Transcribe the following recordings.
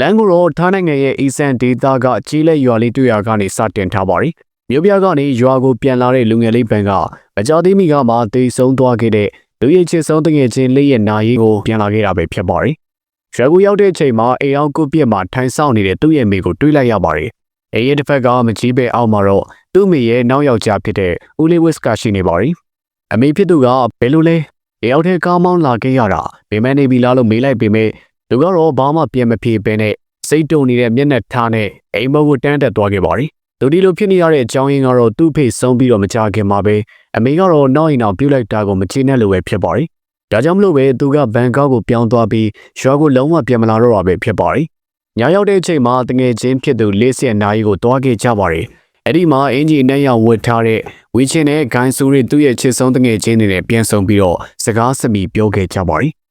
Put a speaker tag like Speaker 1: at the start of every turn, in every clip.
Speaker 1: လန်ကိုတော့ထားနိုင်ငံရဲ့အီဆန်ဒေတာကကြီးလက်ရွာလေးတွေ့ရကနေစတင်ထားပါတယ်။မြို့ပြကနေရွာကိုပြန်လာတဲ့လူငယ်လေးပန်ကမကြသေးမီကမှတေဆုံးသွားခဲ့တဲ့လူရည်ချစ်ဆုံးတငယ်ချင်းလေးရဲ့နာရီကိုပြန်လာခဲ့တာပဲဖြစ်ပါတယ်။ရွာကိုရောက်တဲ့အချိန်မှာအိမ်အောင်ကုတ်ပြစ်မှာထိုင်ဆောင်နေတဲ့သူ့ရဲ့မိကိုတွေးလိုက်ရပါတယ်။အိမ်ရဲ့တစ်ဖက်ကမကြီးပဲအောက်မှာတော့သူ့မိရဲ့နောက်ယောက်ျားဖြစ်တဲ့ဦးလေးဝစ်ကရှိနေပါတယ်။အမေဖြစ်သူကဘယ်လိုလဲ။ရောက်တဲ့ကားမောင်းလာခဲ့ရတာဗိမန်နေပြီလားလို့မေးလိုက်ပေမဲ့ သူကတော့ဘာမှပြန်မဖြေပဲနဲ့စိတ်တုန်နေတဲ့မျက်နှာထားနဲ့အိမ်မောကိုတန်းတက်သွားခဲ့ပါတယ်။သူဒီလိုဖြစ်နေရတဲ့အကြောင်းရင်းကတော့သူ့ဖေဆုံးပြီးတော့မကြခင်မှာပဲအမေကတော့နောက်ရင်အောင်ပြုတ်လိုက်တာကိုမချေနဲ့လိုပဲဖြစ်ပါတယ်။ဒါကြောင့်မလို့ပဲသူကဘန်ကောက်ကိုပြောင်းသွားပြီးရွာကိုလုံးဝပြန်မလာတော့တာပဲဖြစ်ပါတယ်။ညရောက်တဲ့အချိန်မှာတငယ်ချင်းဖြစ်သူလေးဆက်နာရီကိုတွားခဲ့ကြပါတယ်။အဲ့ဒီမှာအင်ဂျီနဲ့ရောက်ဝတ်ထားတဲ့ဝီချင်းနဲ့ဂိုင်းဆူရီသူ့ရဲ့ချစ်ဆုံးတငယ်ချင်းတွေနဲ့ပြန်ဆုံပြီးတော့စကားစမီပြောခဲ့ကြပါတယ်။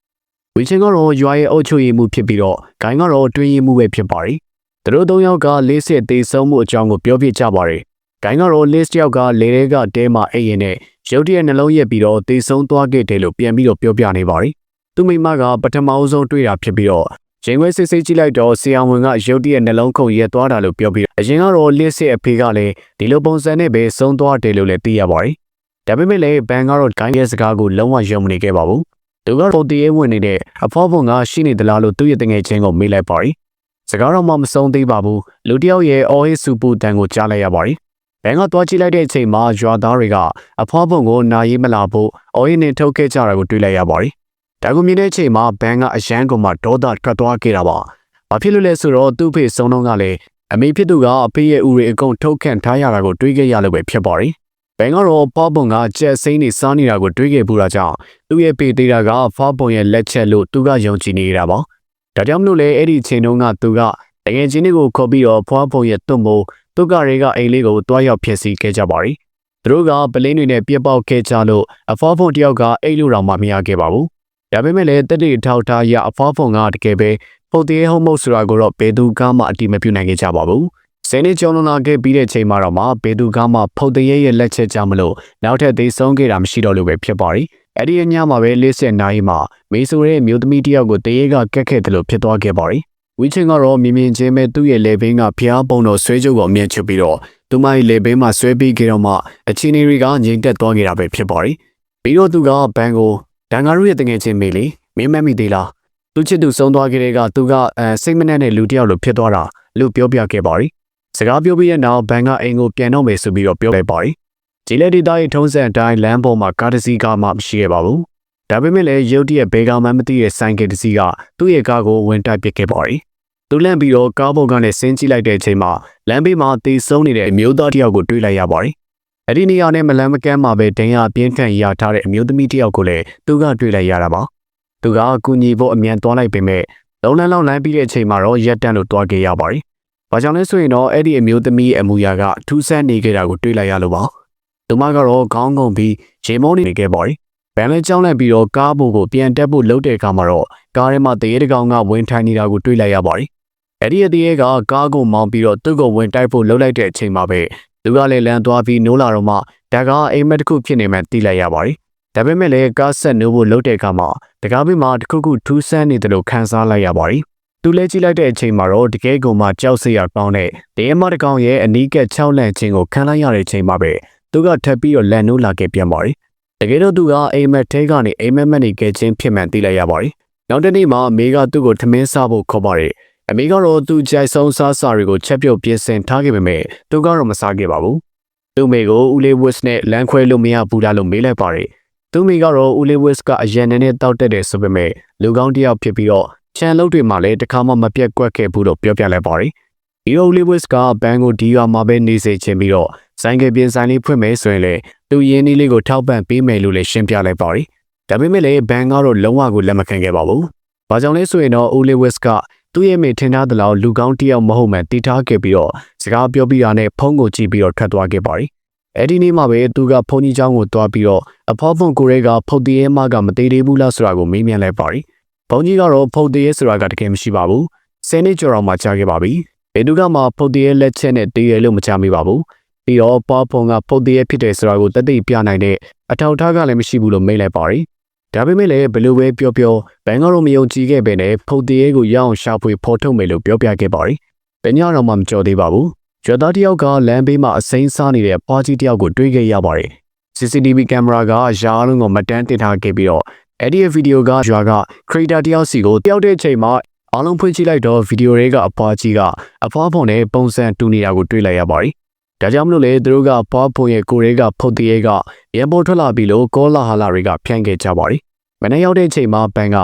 Speaker 1: ဝီချင်းကတော့ရွာရဲ့အုပ်ချုပ်ရေးမှုဖြစ်ပြီးတော့ဂိုင်းကတော့တွင်းရေးမှုပဲဖြစ်ပါတယ်။သူတို့သုံးယောက်ကလေးစစ်သေးဆုံးမှုအကြောင်းကိုပြောပြကြပါတယ်။ဂိုင်းကတော့ list ယောက်ကလေတွေကတဲမှာအိပ်ရင်နဲ့ရုတ်တရက်နှလုံးရက်ပြီးတော့သေဆုံးသွားခဲ့တယ်လို့ပြန်ပြီးတော့ပြောပြနေပါတယ်။သူ့မိမကပထမအဆုံးတွေ့တာဖြစ်ပြီးတော့ချိန်ခွဲစစ်စစ်ကြည့်လိုက်တော့ဆီယံဝင်ကရုတ်တရက်နှလုံးခုန်ရက်သွားတာလို့ပြောပြီးအရင်ကတော့ list ရဲ့အဖေကလည်းဒီလိုပုံစံနဲ့ပဲဆုံးသွားတယ်လို့လည်းသိရပါတယ်။ဒါပေမဲ့လည်းဘန်ကတော့ဂိုင်းရဲ့စကားကိုလုံးဝယုံမနေခဲ့ပါဘူး။ သူကပုံတရေဝင်နေတဲ့အဖော်ဖုံကရှိနေသလားလို့သူ့ရဲ့တငယ်ချင်းကိုမေးလိုက်ပါတယ်။စကားတော့မှမဆုံးသေးပါဘူး။လူတယောက်ရဲ့အော်ဟစ်စူပူတန်ကိုကြားလိုက်ရပါတယ်။ဘန်ကသွားကြည့်လိုက်တဲ့အချိန်မှာရွာသားတွေကအဖွားပုံကိုနာရီမလာဖို့အော်ဟစ်နဲ့ထုတ်ခဲ့ကြတာကိုတွေ့လိုက်ရပါတယ်။ဒါကိုမြင်တဲ့အချိန်မှာဘန်ကအရန်ကမှဒေါသထွက်သွားခဲ့တာပါ။ဘာဖြစ်လို့လဲဆိုတော့သူ့ဖေဆုံးတော့ကလည်းအမေဖြစ်သူကအဖေရဲ့ဦးတွေအကုန်ထုတ်ခန့်ထားရတာကိုတွေးခဲ့ရလို့ပဲဖြစ်ပါတယ်။ ဘန်ကတော့ဖောပုံကကြက်စိမ့်နေစားနေတာကိုတွေးခဲ့ပူတာကြောင့်သူ့ရဲ့ပေသေးတာကဖောပုံရဲ့လက်ချက်လို့သူကယုံကြည်နေတာပါ။ဒါကြောင့်မလို့လေအဲ့ဒီအချိန်တုန်းကသူကတကယ်ချင်းတွေကိုခေါ်ပြီးတော့ဖွားပုံရဲ့တွန့်မို့သူကတွေကအိမ်လေးကိုတွားရောက်ဖြစ်စီခဲ့ကြပါတယ်။သူတို့ကပလင်းတွေနဲ့ပြက်ပေါက်ခဲ့ကြလို့အဖွားဖုန်တယောက်ကအိတ်လို့တော့မှမရခဲ့ပါဘူး။ဒါပေမဲ့လည်းတက်တေထောက်ထားရအဖွားဖုန်ကတကယ်ပဲပုတ်သေးဟုံးမုတ်ဆိုတာကိုတော့ဘယ်သူကမှအတိမပြုနိုင်ခဲ့ကြပါဘူး။ ဆယ်နှစ်ကျော်လွန်လာခဲ့ပြီးတဲ့ချိန်မှာတော့မှဘယ်သူကမှဖုတ်သေးရဲ့လက်ချက်ကြောင့်မလို့နောက်ထပ်သေးဆုံးခဲ့တာမရှိတော့လို့ပဲဖြစ်ပါရီ။အဲ့ဒီအညမှာပဲလေးဆက်နိုင်မှာမေဆိုရဲ့မျိုးသမီးတယောက်ကိုတရေကကက်ခဲ့တယ်လို့ဖြစ်သွားခဲ့ပါရီ။ဝီချင်းကတော့မြင်မြင်ချင်းပဲသူ့ရဲ့လေဘင်းကဖျားပုံတော်ဆွဲကြုပ်ကိုအမြင်ချပြီးတော့သူမရဲ့လေဘင်းမှာဆွဲပြီးကြတော့မှအချင်းတွေကငြိမ်သက်သွားခဲ့တာပဲဖြစ်ပါရီ။ပြီးတော့သူကဘန်ကိုဒန်ဂါရုရဲ့တငယ်ချင်းမေလီမင်းမက်မိသေးလားသူချစ်သူဆုံးသွားခဲ့တဲ့ကသူကအဲစိတ်မနှက်တဲ့လူတစ်ယောက်လိုဖြစ်သွားတာလို့ပြောပြခဲ့ပါရီ စကားပြောပြီးတဲ့နောက်ဘန်ကအိမ်ကိုပြန်တော့မယ်ဆိုပြီးတော့ပြောလိုက်ပါရီဂျီလက်ဒီသားရဲ့ထုံးစံအတိုင်းလမ်းပေါ်မှာကားတစ်စီးကမှမရှိခဲ့ပါဘူးဒါပေမဲ့လည်းရုတ်တရက်ဘေကောင်မှမသိတဲ့ဆိုင်ကယ်တစ်စီးကသူ့ရဲ့ကားကိုဝင်တိုက်ပစ်ခဲ့ပါရီသူလန့်ပြီးတော့ကားပေါ်ကနေဆင်းကြည့်လိုက်တဲ့အချိန်မှာလမ်းဘေးမှာတေဆုံးနေတဲ့အမျိုးသားတစ်ယောက်ကိုတွေ့လိုက်ရပါရီအဲ့ဒီနေရာနဲ့မလန်းမကမ်းမှာပဲဒဏ်ရာပြင်းထန်ရထားတဲ့အမျိုးသမီးတစ်ယောက်ကိုလည်းသူကတွေ့လိုက်ရတာပါသူကအကူညီဖို့အမြန်သွားလိုက်ပေမဲ့လုံလန်းလောက်လမ်းပြီးတဲ့အချိန်မှာတော့ရက်တန့်လို့တွားခဲ့ရပါတယ်။ ဘာကြောင့်လဲဆိုရင်တော့အဲ့ဒီအမျိုးသမီးရဲ့အမူအရာကထူးဆန်းနေခဲ့တာကိုတွေ့လိုက်ရလို့ပါ။သူမကတော့ခေါင်းငုံပြီးရေမုန်းနေခဲ့ပါတယ်။ဘန်လဲကြောင်းလန့်ပြီးတော့ကားပေါ်ကိုပြန်တက်ဖို့လှုပ်တဲ့အခါမှာတော့ကားထဲမှာတရေတကောင်ကဝင်ထိုင်နေတာကိုတွေ့လိုက်ရပါတယ်။အဲ့ဒီအတရေကကားကိုမောင်းပြီးတော့သူ့ကိုဝင်တိုက်ဖို့လှုပ်လိုက်တဲ့အချိန်မှာပဲသူကလည်းလမ်းသွားပြီးနိုးလာတော့မှဒါကအိမ်မက်တစ်ခုဖြစ်နေမှသိလိုက်ရပါတယ်။ဒါပေမဲ့လည်းကားဆက်နိုးဖို့လှုပ်တဲ့အခါမှာတကားဘေးမှာတခုခုထူးဆန်းနေတယ်လို့ခန်းစားလိုက်ရပါတယ်။ သူလဲကြည့်လိုက်တဲ့အချိန်မှာတော့တကယ်ကိုမှကြောက်စရာကောင်းတဲ့တရားမတကောင်ရဲ့အနီးကပ်6လန့်ခြင်းကိုခံလိုက်ရတဲ့ချိန်မှာပဲသူကထပ်ပြီးတော့လန်နိုးလာခဲ့ပြန်ပါတယ်။တကယ်တော့သူကအိမ်မက်ထဲကနေအိမ်မက်မက်နေခဲ့ခြင်းဖြစ်မှန်သိလိုက်ရပါတယ်။နောက်တနေ့မှာအမေကသူ့ကိုထမင်းစားဖို့ခေါ်ပါတယ်။အမေကတော့သူကြိုက်ဆုံးစားစာတွေကိုချက်ပြုတ်ပြင်ဆင်ထားခဲ့ပေမဲ့သူကတော့မစားခဲ့ပါဘူး။သူ့မိကိုဦးလေးဝစ်နဲ့လမ်းခွဲလို့မရဘူးလားလို့မေးလိုက်ပါတယ်။သူမိကတော့ဦးလေးဝစ်ကအရန်နေနဲ့တောက်တက်တယ်ဆိုပေမဲ့လူကောင်းတယောက်ဖြစ်ပြီးတော့ ချန်လုတ်တွေမှာလည်းတခါမှမပြတ်ကွက်ခဲ့ဘူးလို့ပြောပြလိုက်ပါတယ်။ဒီဦးလေးဝစ်ကဘန်ကိုဒီရွာမှာပဲနေစေချင်ပြီးတော့ဆိုင်ကပြင်ဆိုင်လေးဖွင့်မယ်ဆိုရင်လေသူရင်းနှီးလေးကိုထောက်ပံ့ပေးမယ်လို့လည်းရှင်းပြလိုက်ပါတယ်။ဒါပေမဲ့လည်းဘန်ကတော့လုံးဝကိုလက်မခံခဲ့ပါဘူး။ဘာကြောင့်လဲဆိုရင်တော့ဦးလေးဝစ်ကသူ့ရဲ့မိထင်ထားသလောက်လူကောင်းတယောက်မဟုတ်မှန်တည်ထားခဲ့ပြီးတော့စကားပြောပြီးတာနဲ့ဖုန်းကိုကြည့်ပြီးတော့ထွက်သွားခဲ့ပါတယ်။အဲ့ဒီနေ့မှပဲသူကဖုန်ကြီးเจ้าကိုတွားပြီးတော့အဖေါ်ဖုန်ကိုရဲကဖုတ်တရဲမကမသေးသေးဘူးလားဆိုတာကိုမေးမြန်းလိုက်ပါရီ။ ဘုံကြီးကတော့ဖုတ်တရဲဆိုတာကတကယ်မရှိပါဘူး။ဆယ်နှစ်ကျော်တော့မှကြားခဲ့ပါပြီ။ဘယ်သူကမှဖုတ်တရဲလက်ချက်နဲ့တည်ရလို့မကြားမိပါဘူး။ပြီးတော့ပွားဖုန်ကဖုတ်တရဲဖြစ်တယ်ဆိုတာကိုတသိပြနိုင်တဲ့အထောက်ထားကလည်းမရှိဘူးလို့မေးလိုက်ပါရီ။ဒါပေမဲ့လည်းဘယ်လိုပဲပြောပြောဘန်ကတော့မယုံကြည်ခဲ့ပဲနဲ့ဖုတ်တရေကိုရအောင်ရှာဖွေဖော်ထုတ်မယ်လို့ပြောပြခဲ့ပါတယ်။ပညာတော်မှမကြော်သေးပါဘူး။ကျော်သားတစ်ယောက်ကလမ်းဘေးမှာအစိမ်းစားနေတဲ့ပွားကြီးတစ်ယောက်ကိုတွေ့ခဲ့ရပါတယ်။ CCTV ကင်မရာကရာအလုံးကိုမတန်းတင်ထားခဲ့ပြီးတော့ အဲ့ဒီဗီဒီယိုကရွာက creator တယောက်စီကိုတယောက်တဲ့အချိန်မှာအားလုံးဖွင့်ကြည့်လိုက်တော့ဗီဒီယိုတွေကအဖွားကြီးကအဖွားဖုံနဲ့ပုံစံတူနေတာကိုတွေ့လိုက်ရပါတယ်။ဒါကြောင့်မလို့လေသူတို့ကဖွားဖုံရဲ့ကိုယ်တွေကဖုတ်တရေကရန်ပေါ်ထွက်လာပြီးလို့ကောလာဟာလာတွေကဖြန့်ခဲ့ကြပါတယ်။မနေ့ရောက်တဲ့အချိန်မှာဘန်က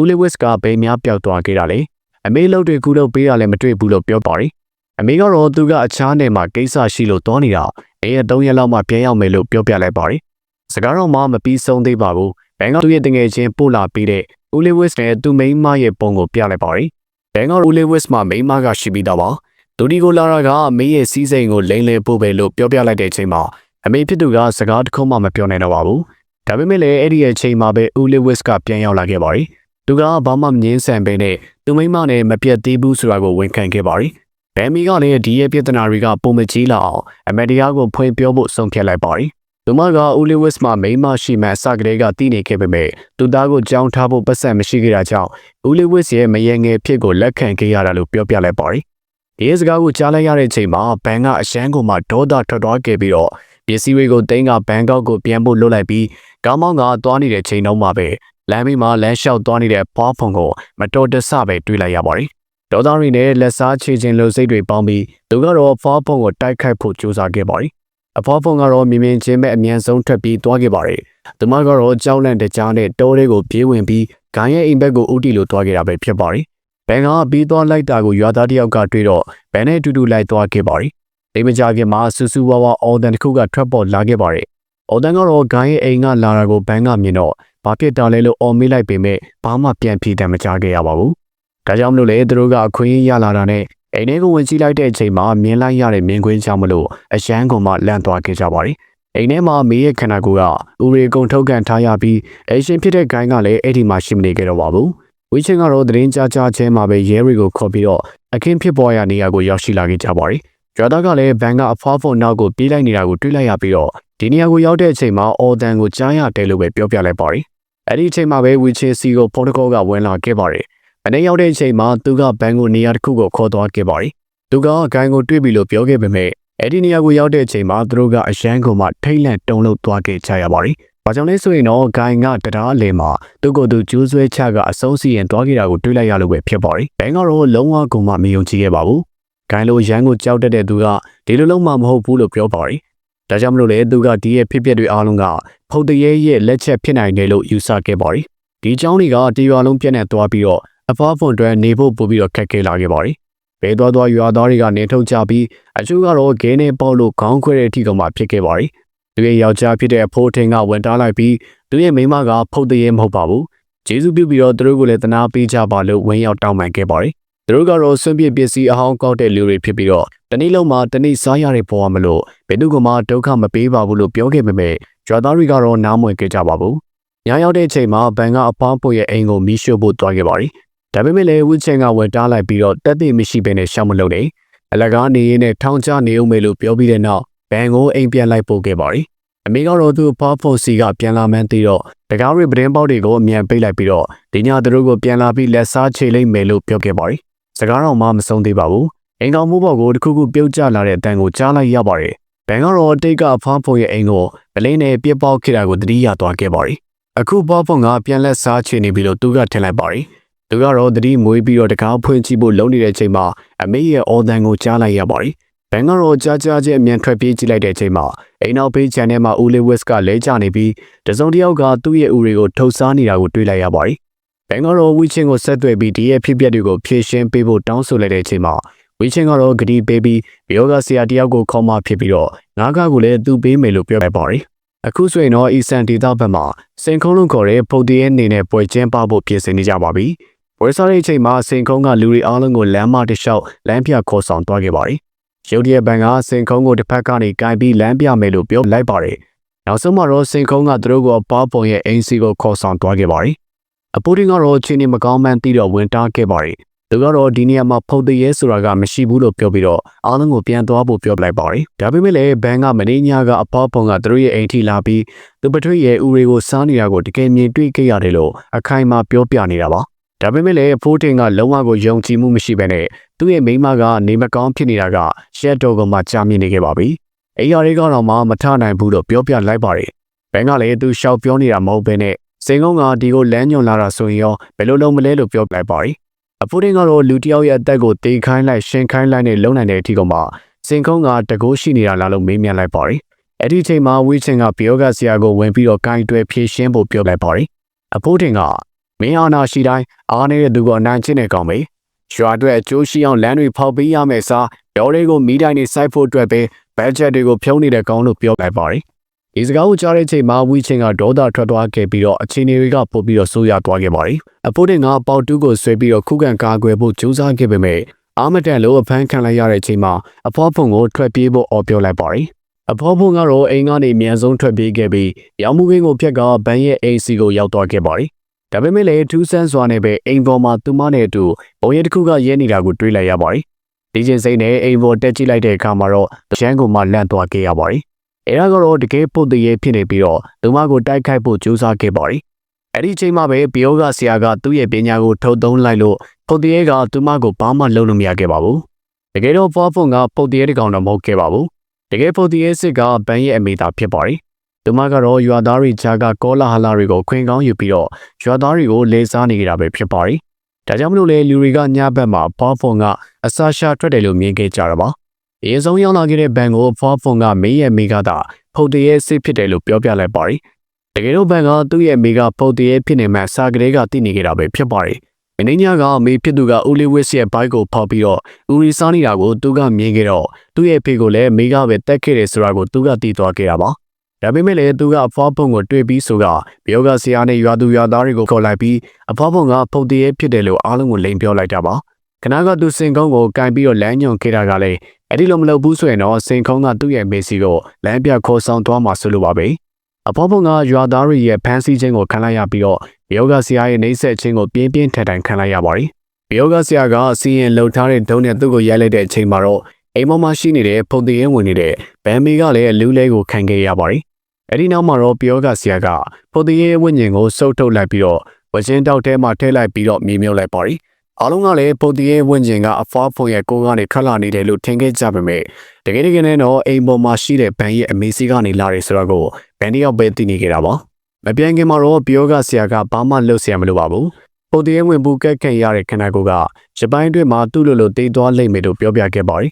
Speaker 1: ဦးလီဝစ်ကဘယ်များပျောက်သွားခဲ့တာလဲ။အမေလှုပ်တွေကူတော့ပေးရလဲမတွေ့ဘူးလို့ပြောပါတယ်။အမေကတော့သူကအခြားနယ်မှာကိစ္စရှိလို့တောနေတာအဲရ၃ရက်လောက်မှပြန်ရောက်မယ်လို့ပြောပြလိုက်ပါတယ်။စကားတော့မှမပြီးဆုံးသေးပါဘူး။ ဘန်ကသူ့ရဲ့တငယ်ချင်းပို့လာပြီးတဲ့ဦးလီဝစ်နဲ့သူ့မိန်းမရဲ့ပုံကိုပြလိုက်ပါတယ်။ဘန်ကဦးလီဝစ်မှာမိန်းမကရှိပြီးသားပါ။သူဒီကိုလာတာကမေးရဲ့စီးစိမ်ကိုလိမ့်လဲပို့ပဲလို့ပြောပြလိုက်တဲ့အချိန်မှာအမေဖြစ်သူကစကားတစ်ခုမှမပြောနိုင်တော့ပါဘူး။ဒါပေမဲ့လည်းအဲ့ဒီအချိန်မှာပဲဦးလီဝစ်ကပြန်ရောက်လာခဲ့ပါတယ်။သူကဘာမှမငင်းဆန်ပဲနဲ့သူမိမနဲ့မပြတ်သေးဘူးဆိုတာကိုဝန်ခံခဲ့ပါတယ်။ဘယ်မီကလည်းဒီရဲ့ပြဿနာတွေကပုံမကြီးလာအောင်အမေတရားကိုဖွင့်ပြောဖို့ဆုံးဖြတ်လိုက်ပါတယ်။ သူမကဦးလီဝစ်မှာမိမရှိမှအစကတည်းကတည်နေခဲ့ပေမဲ့သူသားကိုကြောင်းထားဖို့ပတ်စံမရှိခဲ့တာကြောင့်ဦးလီဝစ်ရဲ့မယငယ်ဖြစ်ကိုလက်ခံခဲ့ရတာလို့ပြောပြလိုက်ပါတယ်။ဒီစကားကိုကြားလိုက်ရတဲ့အချိန်မှာဘန်ကအရှမ်းကိုမှဒေါသထွက်သွားခဲ့ပြီးတော့ပစ္စည်းတွေကိုတင်းကဘန်ကောက်ကိုပြန်ဖို့လွတ်လိုက်ပြီးကောင်းမောင်းကသွားနေတဲ့ချိန်တုန်းမှာပဲလမ်းဘေးမှာလမ်းလျှောက်သွားနေတဲ့ဖွားဖုံကိုမတော်တဆပဲတွေ့လိုက်ရပါတယ်။ဒေါသရီနဲ့လက်စားချေခြင်းလိုစိတ်တွေပေါင်းပြီးသူကတော့ဖွားဖုံကိုတိုက်ခိုက်ဖို့ကြိုးစားခဲ့ပါတယ်။ အဖွားဖုံကတော့မြင်မြင်ချင်းပဲအမြန်ဆုံးထွက်ပြီးသွားခဲ့ပါတယ်။သူမကတော့ကြောက်လန့်တကြားနဲ့တောထဲကိုပြေးဝင်ပြီးဂိုင်းရဲ့အိမ်ဘက်ကိုဥတီလိုသွားခဲ့တာပဲဖြစ်ပါတယ်။ဘန်ကပြီးသွားလိုက်တာကိုရွာသားတယောက်ကတွေ့တော့ဘန်နဲ့အတူတူလိုက်သွားခဲ့ပါတယ်။အိမ်မကြခင်မှာစူးစူးဝါးဝါအော်ဒန်တစ်ခုကထွက်ပေါ်လာခဲ့ပါတယ်။အော်ဒန်ကတော့ဂိုင်းရဲ့အိမ်ကလာတာကိုဘန်ကမြင်တော့ဘာဖြစ်တာလဲလို့အော်မေးလိုက်ပေမဲ့ဘာမှပြန်ဖြေတယ်မကြားခဲ့ရပါဘူး။ဒါကြောင့်မလို့လေသူတို့ကအခွင့်အရေးရလာတာနဲ့ အိမ်ထဲကိုဝင်ကြည့်လိုက်တဲ့အချိန်မှာမြင်လိုက်ရတဲ့မြင်ကွင်းကြောင့်မလို့အရန်ကုန်မှလန့်သွားခဲ့ကြပါတယ်။အိမ်ထဲမှာမေးရဲ့ခန္ဓာကိုယ်ကဦးရီကုံထုတ်ကန်ထားရပြီးအရှင်ဖြစ်တဲ့ဂိုင်းကလည်းအဲ့ဒီမှာရှိမနေကြတော့ပါဘူး။ဝီချင်းကတော့သတင်းကြားကြားချင်းမှာပဲရဲရီကိုခေါ်ပြီးတော့အခင်းဖြစ်ပေါ်ရာနေရာကိုရောက်ရှိလာခဲ့ကြပါတယ်။ကျော်သားကလည်းဘန်ကအဖွားဖုန်နောက်ကိုပြေးလိုက်နေတာကိုတွေ့လိုက်ရပြီးတော့ဒီနေရာကိုရောက်တဲ့အချိန်မှာအော်တန်ကိုကြားရတယ်လို့ပဲပြောပြလိုက်ပါတယ်။အဲ့ဒီအချိန်မှာပဲဝီချင်းစီကိုပိုတကောကဝင်လာခဲ့ပါတယ်။ အနေရောက်တဲ့အချိန်မှာသူကဘန်ကိုနေရာတစ်ခုကိုခေါ်သွားခဲ့ပါတယ်။သူကဂိုင်းကိုတွေ့ပြီလို့ပြောခဲ့ပေမဲ့အဲ့ဒီနေရာကိုရောက်တဲ့အချိန်မှာသူတို့ကအရန်ကုန်မှထိတ်လန့်တုန်လှုပ်သွားခဲ့ကြရပါတယ်။ဘာကြောင့်လဲဆိုရင်တော့ဂိုင်းကတရားအလေမှာသူ့ကိုယ်သူကျိုးဆွဲချကအဆုံးစီရင်သွားခဲ့တာကိုတွေ့လိုက်ရလို့ပဲဖြစ်ပါတယ်။ဘန်ကတော့လုံးဝကုန်မှမယုံကြည်ခဲ့ပါဘူး။ဂိုင်းလိုရန်ကိုကြောက်တတ်တဲ့သူကဒီလိုလုံးမှမဟုတ်ဘူးလို့ပြောပါတယ်။ဒါကြောင့်မလို့လေသူကဒီရဲ့ဖြစ်ပျက်တွေအားလုံးကဖုတ်တရေရဲ့လက်ချက်ဖြစ်နိုင်တယ်လို့ယူဆခဲ့ပါတယ်။ဒီအကြောင်းတွေကတရွာလုံးပြည့်နေသွားပြီးတော့ အဖွားဖွန်တွဲနေဖို့ပို့ပြီးတော့ခက်ခဲလာခဲ့ပါတယ်။ဘဲသွားသွားရွာသားတွေကနေထုတ်ကြပြီးအချို့ကတော့ဂဲနဲ့ပေါက်လို့ခေါင်းခွဲတဲ့အထိကောင်မှဖြစ်ခဲ့ပါတယ်။သူရဲ့ယောက်ျားဖြစ်တဲ့အဖိုးထင်းကဝန်တားလိုက်ပြီးသူရဲ့မိန်းမကဖုတ်တရေမဟုတ်ပါဘူး။ကျေးဇူးပြုပြီးတော့သူတို့ကိုလည်းတနာပေးကြပါလို့ဝင်ရောက်တောင်းပန်ခဲ့ပါတယ်။သူတို့ကတော့ဆွန့်ပစ်ပစ္စည်းအဟောင်းကောက်တဲ့လူတွေဖြစ်ပြီးတော့တနေ့လုံးမှာတနေ့စားရတဲ့ဘဝမလို့ဘယ်သူကမှဒုက္ခမပေးပါဘူးလို့ပြောခဲ့ပေမဲ့ကြွားသားတွေကတော့နားမဝင်ခဲ့ကြပါဘူး။ညရောက်တဲ့အချိန်မှာဘန်ကအဖောင်းပို့ရဲ့အိမ်ကိုမီးရှို့ဖို့တွားခဲ့ပါတယ်။ ဒါပေမဲ့လည်းဝစ်ချင်ကဝယ်တားလိုက်ပြီးတော့တက်သိမရှိဘဲနဲ့ရှောက်မလုပ်နဲ့။အလကားနေရင်းနဲ့ထောင်ချနေဦးမယ်လို့ပြောပြီးတဲ့နောက်ဘန်ကိုအိမ်ပြန်လိုက်ပို့ခဲ့ပါတယ်။အမေကတော့သူ့ဖောက်ဖို့စီကပြန်လာမှန်းသိတော့တကားရီပဒင်းပေါက်တွေကိုအမြန်ပိတ်လိုက်ပြီးတော့ဒီညသူတို့ကိုပြန်လာပြီးလက်စားချေလိုက်မယ်လို့ပြောခဲ့ပါတယ်။စကားတော့မှမဆုံးသေးပါဘူး။အိမ်ကောင်မှုဘော်ကိုတခုခုပြုတ်ကျလာတဲ့အတန်ကိုကြားလိုက်ရပါတယ်။ဘန်ကတော့တိတ်ကဖောင်းဖို့ရဲ့အိမ်ကိုပလင်းနဲ့ပြစ်ပေါက်ခဲ့တာကိုတတိယသွားခဲ့ပါတယ်။အခုပေါက်ဖို့ကပြန်လက်စားချေနေပြီလို့သူကထင်လိုက်ပါတယ်။ သူကတော့တတိမွေးပြီးတော့တကားဖွင့်ကြည့်ဖို့လုံနေတဲ့အချိန်မှာအမေရဲ့အော်တန်ကိုကြားလိုက်ရပါတယ်။ဘန်ကတော့ကြားကြားချင်းအမြန်ထွက်ပြေးကြည့်လိုက်တဲ့အချိန်မှာအိမ်နောက်ဘေးခြံထဲမှာဦးလေးဝစ်ကလဲကျနေပြီးတစုံတစ်ယောက်ကသူ့ရဲ့ဦးတွေကိုထုတ်စားနေတာကိုတွေ့လိုက်ရပါတယ်။ဘန်ကတော့ဝီချင်းကိုဆက်သွယ်ပြီးဒီရဲ့ဖြစ်ပျက်တွေကိုဖြေရှင်းပေးဖို့တောင်းဆိုလိုက်တဲ့အချိန်မှာဝီချင်းကတော့ဂရီပေးပြီးဘီယောဂဆရာတယောက်ကိုခေါ်မှဖြစ်ပြီးတော့ငါးကားကိုလည်းသူ့ပေးမယ်လို့ပြောလိုက်ပါတယ်။အခုဆိုရင်တော့အီဆန်ဒေတာဘက်မှာစင်ခုံးလုံးခေါ်တဲ့ဖုတ်တီရဲ့နေနဲ့ပွဲကျင်းပဖို့ပြင်ဆင်နေကြပါပြီ။ ပွဲစားတဲ့အချိန်မှာစင်ခုံးကလူတွေအားလုံးကိုလမ်းမတစ်လျှောက်လမ်းပြခေါ်ဆောင်သွားခဲ့ပါတယ်။ရုတ်တရက်ဘန်ကစင်ခုံးကိုတစ်ဖက်ကနေကင်ပြီးလမ်းပြမယ်လို့ပြောလိုက်ပါတယ်။နောက်ဆုံးမှာတော့စင်ခုံးကသူတို့ကိုပါပုံရဲ့အိမ်စီကိုခေါ်ဆောင်သွားခဲ့ပါတယ်။အပူရင်ကတော့ချင်းနေမကောင်းမှန်းသိတော့ဝင်တားခဲ့ပါတယ်။သူသူကတော့ဒီနေရာမှာဖုတ်တရဲဆိုတာကမရှိဘူးလို့ပြောပြီးတော့အားလုံးကိုပြန်သွားဖို့ပြောပလိုက်ပါတယ်ဒါပေမဲ့လည်းဘန်ကမင်းညာကအဖေါဖုံကသူတို့ရဲ့အိမ်ထိလာပြီးသူပထွေးရဲ့ဦးတွေကိုစားနေတာကိုတကယ်မြင်တွေ့ခဲ့ရတယ်လို့အခိုင်အမာပြောပြနေတာပါ ဒါပေမဲ့လည်းဖိုးတင်ကလုံးဝကိုယုံကြည်မှုမရှိဘဲနဲ့သူ့ရဲ့မိန်းမကနေမကောင်းဖြစ်နေတာကရှက်တော်ကမှကြာမြင့်နေခဲ့ပါပြီ။အိယာတွေကတော့မှမထနိုင်ဘူးလို့ပြောပြလိုက်ပါတယ်။ဘန်ကလည်းသူရှောက်ပြောနေတာမဟုတ်ဘဲနဲ့စိန်ကုန်းကဒီကိုလမ်းညွန်လာတာဆိုရင်ရောဘယ်လိုလုပ်မလဲလို့ပြောပြလိုက်ပါတယ်။အဖိုးတင်ကတော့လူတစ်ယောက်ရဲ့အသက်ကိုတေးခိုင်းလိုက်ရှင်းခိုင်းလိုက်နဲ့လုံနိုင်တဲ့အထိကမှစိန်ကုန်းကတကိုးရှိနေတာလားလို့မေးမြန်းလိုက်ပါတယ်။အဲ့ဒီအချိန်မှာဝီချင်ကပြောကဆရာကိုဝင်ပြီးတော့ကိုင်းတွယ်ဖြည့်ရှင်းဖို့ပြောလိုက်ပါတယ်။အဖိုးတင်က မင်းအာနာရှိတိုင်းအားနေတဲ့သူကိုအနိုင်ကျင့်နေကောင်မေရွာအတွက်အကျိုးရှိအောင်လမ်းတွေဖောက်ပေးရမယ်စားဒေါ်တွေကိုမီးတိုင်းနေစိုက်ဖို့အတွက်ပဲဘတ်ဂျက်တွေကိုဖြုံးနေတဲ့ကောင်လို့ပြောလိုက်ပါတယ်ဒီစကားကိုကြားတဲ့အချိန်မှာဝီချင်းကဒေါသထွက်သွားခဲ့ပြီးတော့အခြေအနေတွေကပို့ပြီးတော့ဆိုးရွားသွားခဲ့ပါတယ်အဖိုးတင်ကပေါတူးကိုဆွဲပြီးတော့ခုခံကာကွယ်ဖို့ကြိုးစားခဲ့ပေမဲ့အာမတန်လို့အဖမ်းခံလိုက်ရတဲ့အချိန်မှာအဖေါ်ဖုံကိုထွက်ပြေးဖို့အော်ပြောလိုက်ပါတယ်အဖေါ်ဖုံကတော့အိမ်ကနေအမြန်ဆုံးထွက်ပြေးခဲ့ပြီးရောင်မှုကင်းကိုဖျက်ကဘန်ရဲ့အိမ်စီကိုရောက်သွားခဲ့ပါတယ် ဒါပေမဲ့လည်းထူးဆန်းစွာနဲ့ပဲအိမ်ပေါ်မှာသူမနဲ့အတူဘုံရဲတစ်ခုကရဲနေတာကိုတွေ့လိုက်ရပါတယ်။ဒီချင်းစိမ့်နဲ့အိမ်ပေါ်တက်ကြည့်လိုက်တဲ့အခါမှာတော့ရန်ကုန်မှာလန့်သွားခဲ့ရပါတယ်။အဲဒါကတော့တကယ်ပုတ်တရေဖြစ်နေပြီးတော့သူမကိုတိုက်ခိုက်ဖို့ကြိုးစားခဲ့ပါတယ်။အဲ့ဒီချိန်မှာပဲဘီယောကဆရာကသူ့ရဲ့ပညာကိုထုတ်သုံးလိုက်လို့ပုတ်တရေကသူမကိုဘာမှလုပ်လို့မရခဲ့ပါဘူး။တကယ်တော့ဖွားဖုန်ကပုတ်တရေတကောင်တော့မဟုတ်ခဲ့ပါဘူး။တကယ်ပုတ်တရေစစ်ကဘန်ရဲ့အမိသားဖြစ်ပါတယ်။ သူမကတော့ရွာသားတွေကြားကကောလာဟလာတွေကိုခွင်ကောင်းယူပြီးတော့ရွာသားတွေကိုလေစားနေကြတာပဲဖြစ်ပါတယ်။ဒါကြောင့်မလို့လေလူတွေကညဘက်မှာဖောဖုန်ကအစာရှာထွက်တယ်လို့မြင်ခဲ့ကြတာပါ။အရင်ဆုံးရောက်လာခဲ့တဲ့ဘန်ကိုဖောဖုန်ကမေးရဲ့မိကသာဖုတ်တရဲ့စစ်ဖြစ်တယ်လို့ပြောပြလိုက်ပါတယ်။တကယ်တော့ဘန်ကသူ့ရဲ့မိကဖုတ်တရဲ့ဖြစ်နေမှစာကလေးကသိနေကြတာပဲဖြစ်ပါတယ်။မင်းညာကမေဖြစ်သူကဦးလေးဝစ်ရဲ့ဘိုက်ကိုဖောက်ပြီးတော့ဦးရီစားနေတာကိုသူကမြင်ခဲ့တော့သူ့ရဲ့ဖေကိုလည်းမိကပဲတက်ခဲ့တယ်ဆိုတာကိုသူကသိသွားခဲ့တာပါ။ ဒါပေမဲ့လည်းသူကအဖွားဖုံကိုတွေ့ပြီးဆိုကပြောကဆရာနဲ့ရွာသူရွာသားတွေကိုခေါ်လိုက်ပြီးအဖွားဖုံကဖုတ်တရေဖြစ်တယ်လို့အားလုံးကိုလိန်ပြောလိုက်တာပါခဏကသူစင်ကုန်းကိုကင်ပြီးတော့လမ်းညွန်ခဲ့တာကလည်းအဲ့ဒီလိုမလုပ်ဘူးဆိုရင်တော့စင်ကုန်းကသူ့ရဲ့မေစီကိုလမ်းပြခေါ်ဆောင်သွားမှာဆိုလိုပါပဲအဖွားဖုံကရွာသားတွေရဲ့ဖမ်းဆီးခြင်းကိုခံလိုက်ရပြီးတော့ယောဂဆရာရဲ့နှိမ့်ဆက်ခြင်းကိုပြင်းပြင်းထန်ထန်ခံလိုက်ရပါတယ်ယောဂဆရာကစီရင်လှုပ်ထားတဲ့ဒုံနဲ့သူ့ကိုရိုက်လိုက်တဲ့အချိန်မှာတော့ အိမ်မောင်မရှိနေတဲ့ဖုန်တရင်ဝင်နေတဲ့ဗန်မီကလည်းလူးလဲကိုခံခဲ့ရပါတယ်အဲ့ဒီနောက်မှာတော့ပြောကဆရာကဖိုတရေဝိညာဉ်ကိုစုပ်ထုတ်လိုက်ပြီးတော့ဝချင်းတောက်ထဲမှာထည့်လိုက်ပြီးတော့မြေမြုပ်လိုက်ပါရီအားလုံးကလည်းဖိုတရေဝိညာဉ်ကအဖွားဖုံရဲ့ကိုကနေထွက်လာနေတယ်လို့ထင်ခဲ့ကြပေမဲ့တကယ်တကယ်နဲ့တော့အိမ်ပေါ်မှာရှိတဲ့ဘန်ရဲ့အမေစီကနေလာတယ်ဆိုတော့ကိုဘန်တယောက်ပဲသိနေကြတာပါမပြန်ခင်မှာတော့ပြောကဆရာကဘာမှလုပ်ဆရာမလိုပါဘူးပုံတရေဝင်ဘူးကက်ခန့်ရတဲ့ခန္ဓာကိုယ်ကဂျပန်အတွင်းမှာသူ့လိုလိုတေးသွားလိမ့်မယ်လို့ပြောပြခဲ့ပါရီ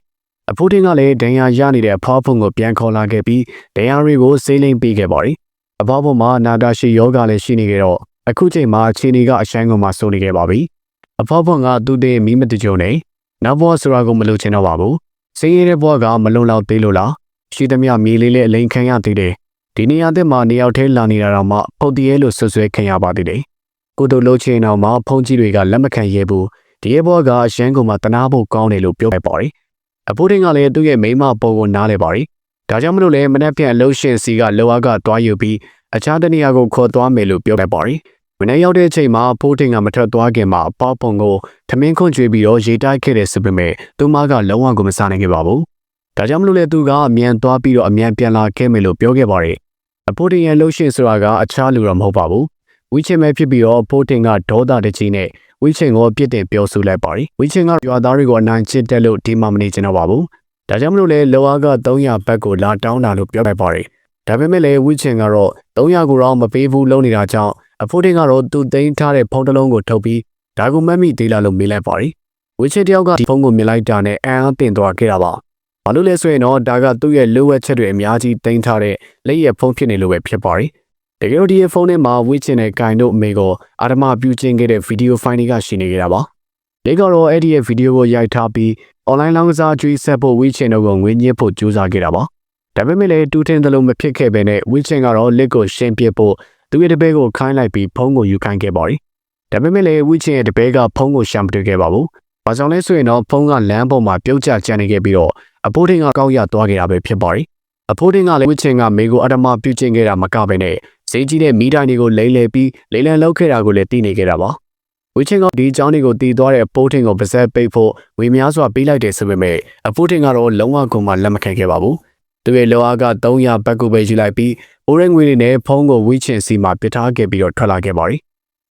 Speaker 1: အဖိုးတင်ကလည်းဒဏ်ရာရနေတဲ့အဖွားဖုံကိုပြန်ခေါ်လာခဲ့ပြီးဒဏ်ရာတွေကိုဆေးလိမ့်ပေးခဲ့ပါတယ်။အဖွားဖုံမှာနာတာရှိယောဂလည်းရှိနေကြတော့အခုချိန်မှာအခြေအနေကအရှမ်းကုန်မှစိုးနေခဲ့ပါပြီ။အဖွားဖုံကသူ့တဲ့မိမတကြုံနေနောက်ဘဝဆိုတာကိုမလို့ချင်တော့ပါဘူး။စင်းရဲတဲ့ဘဝကမလုံလောက်သေးလို့လား။ရှိသမျှမြေလေးလေးအလိန်ခံရသေးတယ်။ဒီနေရာတဲ့မှာနေရောက်ထဲလာနေတာတော့မှဖုတ်တရဲလို့ဆွဆွဲခံရပါသေးတယ်။ကိုတို့လှုပ်ချင်တော့မှဖုန်ကြီးတွေကလက်မခံရဲဘူး။ဒီရဲ့ဘဝကအရှမ်းကုန်မှတနာဖို့ကောင်းတယ်လို့ပြောပြပါတယ် အဖိုးတင်ကလည်းသူ့ရဲ့မိမပုံကိုနားလဲပါရီဒါကြောင့်မလို့လဲမနှက်ပြန်အလုံးရှင်စီကလောအားကတွားယူပြီးအခြားတနေရာကိုခေါ်သွားမယ်လို့ပြောပြပါရီမနေ့ရောက်တဲ့အချိန်မှာဖိုးတင်ကမထွက်သွားခင်မှာပေါပုံကိုထမင်းခွန့်ကျွေးပြီးတော့ရေတိုက်ခဲ့တဲ့ဆိုပေမဲ့သူမကလုံးဝကိုမစားနိုင်ခဲ့ပါဘူးဒါကြောင့်မလို့လဲသူကအမြန်သွားပြီးတော့အမြန်ပြန်လာခဲ့မယ်လို့ပြောခဲ့ပါရီအဖိုးတင်ရဲ့လှုပ်ရှင်ဆိုတာကအခြားလူတော့မဟုတ်ပါဘူးဝီချင်မဲ့ဖြစ်ပြီးတော့ဖိုးတင်ကဒေါသတကြီးနဲ့ ဝီချင်းကိုပြစ်တင်ပြောဆိုလိုက်ပါရီဝီချင်းကရွာသားတွေကိုအနိုင်ချစ်တယ်လို့ဒီမှာမနေချင်တော့ပါဘူးဒါကြောင့်မလို့လေလောအားက300ဘတ်ကိုလာတောင်းတာလို့ပြောလိုက်ပါရီဒါပေမဲ့လည်းဝီချင်းကတော့300ကိုတော့မပေးဘူးလုံးနေတာကြောင့်အဖိုးတင်ကတော့သူသိမ်းထားတဲ့ဖုန်းတစ်လုံးကိုထုတ်ပြီးဒါကိုမတ်မိသေးလားလို့မေးလိုက်ပါရီဝီချင်းတယောက်ကဒီဖုန်းကိုမြင်လိုက်တာနဲ့အံ့အားတင်သွားခဲ့တာပါဘာလို့လဲဆိုရင်တော့ဒါကသူ့ရဲ့လိုအပ်ချက်တွေအများကြီးတင်ထားတဲ့လက်ရဖုန်းဖြစ်နေလို့ပဲဖြစ်ပါရီ တကယ်တော့ဒီဖုန်းထဲမှာဝစ်ချင်တဲ့ဂိုင်တို့အမေကိုအာဓမပြုကျင်းခဲ့တဲ့ဗီဒီယိုဖိုင်တွေကရှိနေကြတာပါ။ဒီကတော့အဲ့ဒီရဲ့ဗီဒီယိုကိုရိုက်ထားပြီး online လောင်းကစားကြွေးဆက်ဖို့ဝစ်ချင်တို့ကိုငွေညှစ်ဖို့ကြိုးစားခဲ့တာပါ။ဒါပေမဲ့လည်းတူတင်သလိုမဖြစ်ခဲ့ပဲနဲ့ဝစ်ချင်ကတော့လက်ကိုရှင်းပြဖို့သူ့ရဲ့တပည့်ကိုခိုင်းလိုက်ပြီးဖုန်းကိုယူခိုင်းခဲ့ပါရီ။ဒါပေမဲ့လည်းဝစ်ချင်ရဲ့တပည့်ကဖုန်းကိုရှာမတွေ့ခဲ့ပါဘူး။ဘာကြောင့်လဲဆိုရင်တော့ဖုန်းကလမ်းပေါ်မှာပြုတ်ကျကျန်နေခဲ့ပြီးတော့အဖိုးထင်းကကောက်ရသွားခဲ့တာပဲဖြစ်ပါရီ။အဖိုးထင်းကလည်းဝစ်ချင်ကမေကိုအဓမ္မပြုတ်ကျင်ခဲ့တာမကပဲနဲ့ ဈေးကြီးတဲ့မီးတိုင်တွေကိုလိမ့်လဲပြီးလိမ့်လန်လောက်ခဲ့တာကိုလည်းသိနေခဲ့တာပါဝီချင်းကဒီအကြောင်းတွေကိုတည်သွားတဲ့အဖိုးထင်ကိုပါဇက်ပိတ်ဖို့ဝေများစွာပေးလိုက်တယ်ဆိုပေမဲ့အဖိုးထင်ကတော့လုံးဝကုန်မှလက်မခံခဲ့ပါဘူးသူရဲ့လောအားက300ဘတ်ကိုပဲယူလိုက်ပြီးအိုရငွေတွေနဲ့ဖုန်းကိုဝီချင်းစီမှာပစ်ထားခဲ့ပြီးတော့ထွက်လာခဲ့ပါတယ်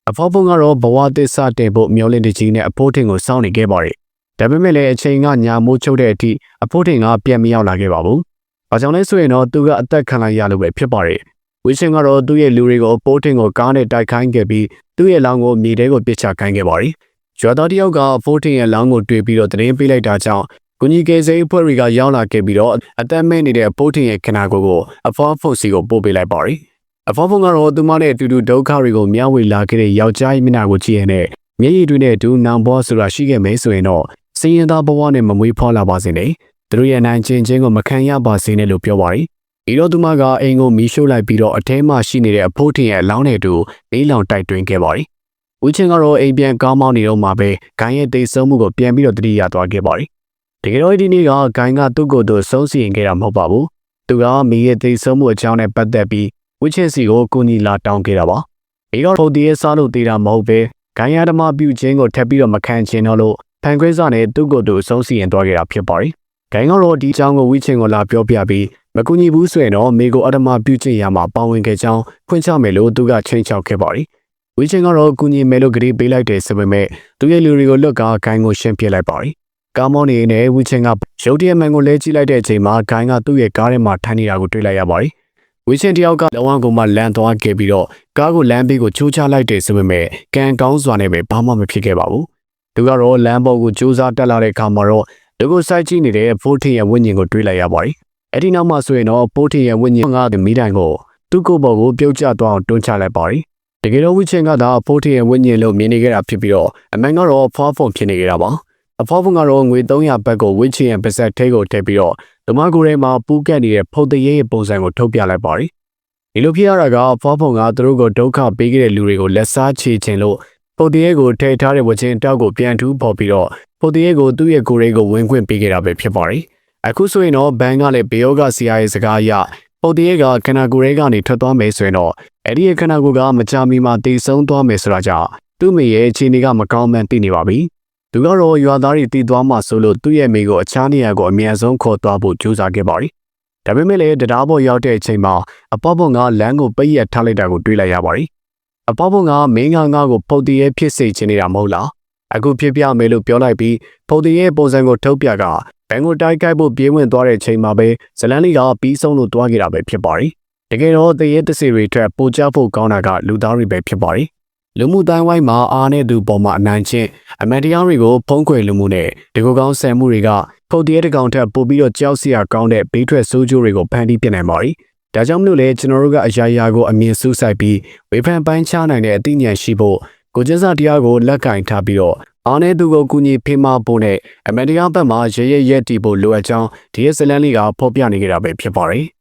Speaker 1: အဖော်ဖုန်းကတော့ဘဝသစ္စာတင်ဖို့မျောလင့်တကြီးနဲ့အဖိုးထင်ကိုစောင့်နေခဲ့ပါတယ်ဒါပေမဲ့လည်းအချိန်ကညာမိုးချုပ်တဲ့အထိအဖိုးထင်ကပြန်မရောက်လာခဲ့ပါဘူး။ဘာကြောင့်လဲဆိုရင်တော့သူကအသက်ခံလိုက်ရလို့ပဲဖြစ်ပါတယ်။ ဝီရှင်ကတော့သူ့ရဲ့လူတွေကိုပိုးထင်ကိုကားနဲ့တိုက်ခိုင်းခဲ့ပြီးသူ့ရဲ့လောင်းကိုမြေထဲကိုပစ်ချခိုင်းခဲ့ပါတယ်။ရွာသားတယောက်ကပိုးထင်ရဲ့လောင်းကိုတွေ့ပြီးတော့သတင်းပေးလိုက်တာကြောင့်ကုညီကေစိအဖွဲ့တွေကရောက်လာခဲ့ပြီးတော့အသက်မဲ့နေတဲ့ပိုးထင်ရဲ့ခနာကိုကိုအဖော်ဖုတ်စီကိုပို့ပေးလိုက်ပါတယ်။အဖော်ဖုတ်ကတော့သူမနဲ့အတူတူဒုက္ခတွေကိုမျှဝေလာခဲ့တဲ့ယောက်ျားရဲ့မျက်နှာကိုကြည့်ရတဲ့မျက်ရည်တွေနဲ့ဒူနောင်ဘောဆိုတာရှိခဲ့မယ်ဆိုရင်တော့စည်ရင်သားဘဝနဲ့မမွေးဖွားလာပါစေနဲ့သူတို့ရဲ့နိုင်ချင်းချင်းကိုမခံရပါစေနဲ့လို့ပြောပါတယ်။ ဤတော့သူမကအိမ်ကိုမီးရှို့လိုက်ပြီးတော့အထဲမှာရှိနေတဲ့အဖိုးထင်ရဲ့အလောင်းနဲ့တူလေးလောင်တိုက်တွင်းခဲ့ပါတယ်။ဦးချင်းကတော့အိမ်ပြန်ကောင်းမောင်းနေတော့မှပဲဂိုင်းရဲ့တိတ်ဆုံးမှုကိုပြန်ပြီးတော့တတိယသွားခဲ့ပါတယ်။တကယ်တော့ဒီနေ့ကဂိုင်းကသူ့ကိုယ်သူဆုံးစီရင်ခဲ့တာမဟုတ်ပါဘူး။သူကမိရဲ့တိတ်ဆုံးမှုအကြောင်းနဲ့ပတ်သက်ပြီးဦးချင်းစီကိုကိုညီလာတောင်းခဲ့တာပါ။ဒီတော့ဖုတ်တီရဲ့စားလို့သေးတာမဟုတ်ပဲဂိုင်းရဓမ္မပြုခြင်းကိုထပ်ပြီးတော့မခံချင်တော့လို့ဖန်ခွဲစာနဲ့သူ့ကိုယ်သူအဆုံးစီရင်သွားခဲ့တာဖြစ်ပါတယ်။ဂိုင်းကတော့ဒီအကြောင်းကိုဝိချင်းကိုလာပြောပြပြီး မကူညီဘူးဆိုရင်တော့မိကိုအဓမ္မပြုချင်ရမှာပါဝင်ခဲ့ကြောင်းဖွင့်ချမယ်လို့သူကချိန်ချောက်ခဲ့ပါတယ်။ဝိချင်းကတော့ကူညီမယ်လို့ကြေပေးလိုက်တယ်ဆိုပေမဲ့သူရဲ့လူတွေကိုလွတ်ကားဂိုင်းကိုရှင်းပြလိုက်ပါတယ်။ကားမောင်းနေနဲ့ဝိချင်းကရုတ်တရက်မှန်ကိုလဲကြည့်လိုက်တဲ့အချိန်မှာဂိုင်းကသူ့ရဲ့ကားထဲမှာထိုင်နေတာကိုတွေ့လိုက်ရပါတယ်။ဝီချင်းတယောက်ကလဝံကိုမှလန်သွားခဲ့ပြီးတော့ကားကိုလမ်းဘေးကိုချိုးချလိုက်တယ်ဆိုပေမဲ့ကံကောင်းစွာနဲ့ပဲဘာမှမဖြစ်ခဲ့ပါဘူး။သူကတော့လမ်းပေါ်ကိုစူးစမ်းတက်လာတဲ့အခါမှာတော့သူကိုစိုက်ကြည့်နေတဲ့ဖိုးထင်ရဲ့ဝိညာဉ်ကိုတွေ့လိုက်ရပါတယ်။ အဲ့ဒီနောက်မှဆိုရင်တော့ဖိုးထင်ရဲ့ဝိညာဉ်ကမိတိုင်ကိုသူ့ကိုယ်ပေါ်ကိုပြုတ်ကျသွားအောင်တွန်းချလိုက်ပါတယ်။တကယ်တော့ဝိချင်းကသာဖိုးထင်ရဲ့ဝိညာဉ်လို့မြင်နေခဲ့တာဖြစ်ပြီးတော့အမှန်ကတော့ဖွားဖုံဖြစ်နေခဲ့တာပါ။အဖွားဖုံကတော့ငွေ300ဘတ်ကိုဝိချင်းရဲ့ပါဇက်ထဲကိုထည့်ပြီးတော့ဓမ္မကိုယ်ထဲမှာပူးကက်နေတဲ့ဖုတ်တရေရဲ့ပုံစံကိုထုတ်ပြလိုက်ပါတယ်။ဒီလိုဖြစ်ရတာကဖွားဖုံကသူတို့ကိုဒုက္ခပေးခဲ့တဲ့လူတွေကိုလက်စားချေခြင်းလို့ဖုတ်တရေကိုထည့်ထားတဲ့ဝချင်းတောက်ကိုပြန်ထူးပေါ်ပြီးတော့ဖုတ်တရေကိုသူ့ရဲ့ကိုယ်ရေးကိုဝင်ခွင့်ပေးခဲ့တာပဲဖြစ်ပါတယ်။ အခုဆိုရင်တော့ဘန်ကလည်းဘေယောဂဆီယာရဲ့စကားအရဖုတ်တရေကခန္ဓာကိုယ်ရေးကနေထွက်သွားမယ်ဆိုရင်တော့အဲ့ဒီခန္ဓာကိုယ်ကမကြမီမှာတည်ဆုံးသွားမယ်ဆိုတာကြောင့်သူ့မိရဲ့အခြေအနေကမကောင်းမှန်းသိနေပါပြီ။သူကတော့ရွာသားတွေတည်သွားမှဆိုလို့သူ့ရဲ့မိကိုအခြားနေရာကိုအမြန်ဆုံးခေါ်သွားဖို့ကြိုးစားခဲ့ပါတယ်။ဒါပေမဲ့လည်းတရားပေါ်ရောက်တဲ့အချိန်မှာအပေါပုံကလမ်းကိုပိတ်ရက်ထားလိုက်တာကိုတွေ့လိုက်ရပါတယ်။အပေါပုံကမင်းငါငါကိုဖုတ်တရေဖြစ်စေချင်နေတာမဟုတ်လား။အခုဖြစ်ပြမယ်လို့ပြောလိုက်ပြီးဖုတ်တရေပုံစံကိုထုတ်ပြက ဘန်ကိုတိုက်ခိုက်ဖို့ပြေးဝင်သွားတဲ့အချိန်မှာပဲဇလန်လီကပြီးဆုံးလို့တွားခဲ့တာပဲဖြစ်ပါတယ်။တကယ်တော့တရေတစီတွေထက်ပိုကြဖို့ကောင်းတာကလူသားတွေပဲဖြစ်ပါတယ်။လူမှုတိုင်းဝိုင်းမှာအားနဲ့သူပေါ်မှာအနိုင်ချင်းအမန်တရားတွေကိုဖုံးကွယ်လူမှုနဲ့ဒီကိုကောင်းဆယ်မှုတွေကဖုတ်တရေတကောင်ထက်ပိုပြီးတော့ကြောက်စရာကောင်းတဲ့ဘေးထွက်ဆိုးကျိုးတွေကိုဖန်တီးပြနိုင်ပါတယ်။ဒါကြောင့်မလို့လေကျွန်တော်တို့ကအရာရာကိုအမြင်စူးစိုက်ပြီးဝေဖန်ပိုင်းခြားနိုင်တဲ့အသိဉာဏ်ရှိဖို့ကိုကျင်းစာတရားကိုလက်ကင်ထားပြီးတော့ အားနဲ့သူကိုကူညီဖေးမဖို့နဲ့အမန်တရားဘက်မှာရဲရဲရဲတီဖို့လိုအပ်ကြောင်းဒီရဲ့ဇလန်လေးကဖော်ပြနေကြတာပဲဖြစ်ပါတယ်။